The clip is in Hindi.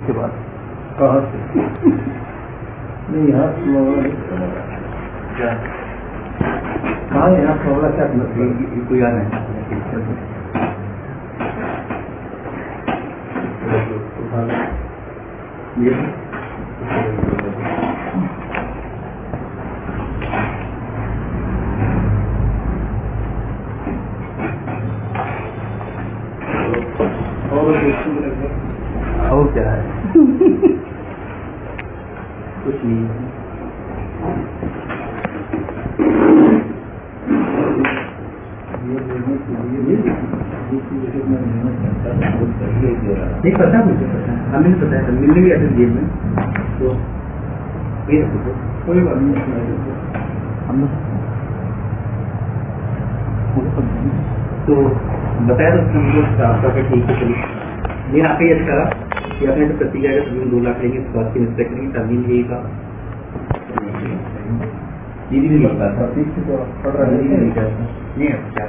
के बाद कहाँ से नहीं यहाँ क्या? हाँ यहाँ थोड़ा क्या ये- ये कोई आ रहा है। और और क्या है? कुछ नहीं। है है है नहीं, पता मुझे, पता है। हमें नहीं पता है मिलने भी जेब में। तो ये तो। कोई बात नहीं हम पता नहीं। तो बताया तो आपका ठीक है, चलिए। लेकिन ये करा कि आपने प्रतिज्ञा का तभी दो लाख लेंगे स्वास्थ्य की निष्ठा करेंगे तमीन यही का दीदी भी लगता था। से तो पड़ रहा है। नहीं क्या?